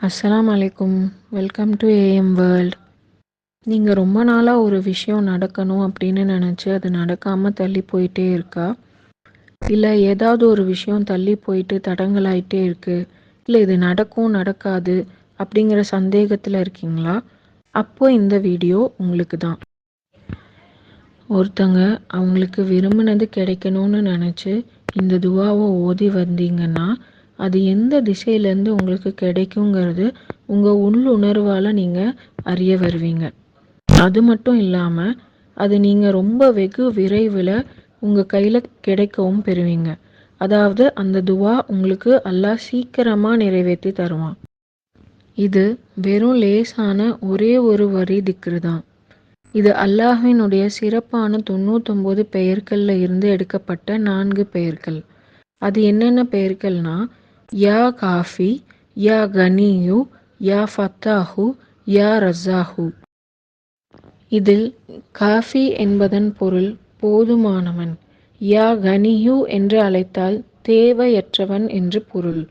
அஸ்லாம் அலைக்கும் welcome to AM world நீங்கள் ரொம்ப நாளாக ஒரு விஷயம் நடக்கணும் அப்படின்னு நினச்சி அது நடக்காமல் தள்ளி போயிட்டே இருக்கா? இல்லை ஏதாவது ஒரு விஷயம் தள்ளி போயிட்டு தடங்கலாயிட்டே இருக்கு? இல்லை இது நடக்கும் நடக்காது அப்படிங்கிற சந்தேகத்தில் இருக்கீங்களா? அப்போ இந்த வீடியோ உங்களுக்கு தான். ஒருத்தங்க அவங்களுக்கு விரும்பினது கிடைக்கணும்னு நினச்சி இந்த துவாவை ஓதி வந்தீங்கன்னா அது எந்த திசையிலேருந்து உங்களுக்கு கிடைக்குங்கிறது உங்கள் உள்ளுணர்வால் நீங்கள் அறிய வருவீங்க. அது மட்டும் இல்லாமல் அது நீங்கள் ரொம்ப வெகு விரைவில் உங்கள் கையில் கிடைக்கவும் பெறுவீங்க. அதாவது அந்த துவா உங்களுக்கு அல்லாஹ் சீக்கிரமாக நிறைவேற்றி தருவான். இது வெறும் லேசான ஒரே ஒரு வரி திக்ரு தான் இது அல்லாஹினுடைய சிறப்பான தொண்ணூத்தொம்பது பெயர்களில் இருந்து எடுக்கப்பட்ட நான்கு பெயர்கள். அது என்னென்ன பெயர்கள்னா யா காஃபி யா கனியு யா ஃபத்தாஹு யா ரஸாஹு. இதில் காஃபி என்பதன் பொருள் போதுமானவன். யா கனியு என்று அழைத்தால் தேவையற்றவன் என்று பொருள்.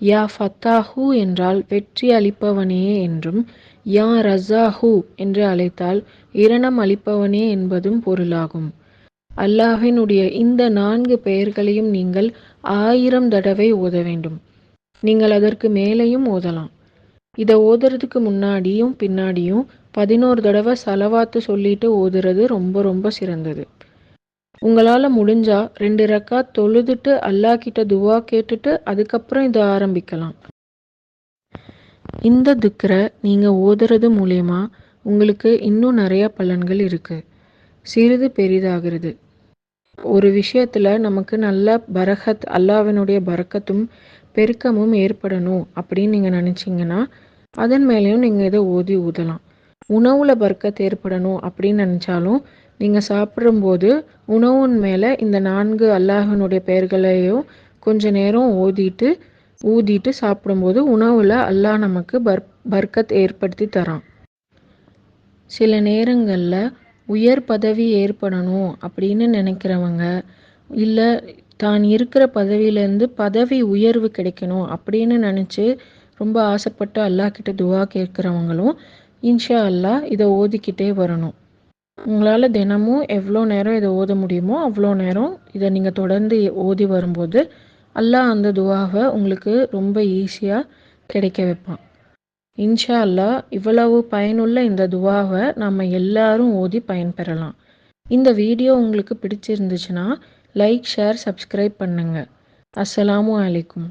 யா ஃபத்தாஹு என்றால் வெற்றி அளிப்பவனே என்றும் யா ரஸாஹு என்று அழைத்தால் இரணம் அளிப்பவனே என்பதும் பொருளாகும். அல்லாஹினுடைய இந்த நான்கு பெயர்களையும் நீங்கள் ஆயிரம் தடவை ஓத வேண்டும். நீங்கள் அதற்கு மேலேயும் ஓதலாம். இதை ஓதுறதுக்கு முன்னாடியும் பின்னாடியும் பதினோரு தடவை செலவாத்து சொல்லிட்டு ஓதுறது ரொம்ப ரொம்ப சிறந்தது. உங்களால் முடிஞ்சா ரெண்டு ரக்கா தொழுதுட்டு அல்லாஹ் கிட்ட துவா கேட்டுட்டு அதுக்கப்புறம் இதை ஆரம்பிக்கலாம். இந்த துக்கரை நீங்கள் ஓதுறது மூலயமா உங்களுக்கு இன்னும் நிறைய பலன்கள் இருக்குது சிறிது பெரிதாகிறது. ஒரு விஷயத்தில் நமக்கு நல்ல பரகத் அல்லாவினுடைய பரக்கத்தும் பெருக்கமும் ஏற்படணும் அப்படின்னு நீங்கள் நினச்சிங்கன்னா அதன் மேலேயும் நீங்கள் இதை ஓதி ஊதலாம். உணவில் பர்க்கத் ஏற்படணும் அப்படின்னு நினச்சாலும் நீங்கள் சாப்பிடும்போது உணவின் மேலே இந்த நான்கு அல்லாஹனுடைய பெயர்களையும் கொஞ்ச நேரம் ஓதிட்டு ஊதிட்டு சாப்பிடும்போது உணவில் அல்லாஹ் நமக்கு பர் பர்க்கத் ஏற்படுத்தி தரான். சில நேரங்களில் உயர் பதவி ஏற்படணும் அப்படின்னு நினைக்கிறவங்க இல்லை தான் இருக்கிற பதவியிலேருந்து பதவி உயர்வு கிடைக்கணும் அப்படின்னு நினச்சி ரொம்ப ஆசைப்பட்டு அல்லாஹ் கிட்ட துவா கேட்குறவங்களும் இன்ஷா அல்லாஹ் இதை ஓதிக்கிட்டே வரணும். உங்களால் தினமும் எவ்வளோ நேரம் இதை ஓத முடியுமோ அவ்வளோ நேரம் இதை நீங்கள் தொடர்ந்து ஓதி வரும்போது அல்லாஹ் அந்த துவாவை உங்களுக்கு ரொம்ப ஈஸியாக கிடைக்க வைப்பான். இன்ஷா அல்லாஹ் இவ்வளவு பயனுள்ள இந்த துவாவை நம்ம எல்லாரும் ஓதி பயன்பெறலாம். இந்த வீடியோ உங்களுக்கு பிடிச்சிருந்துச்சுன்னா லைக் ஷேர் சப்ஸ்கிரைப் பண்ணுங்கள் அஸ்ஸலாமு அலைக்கும்.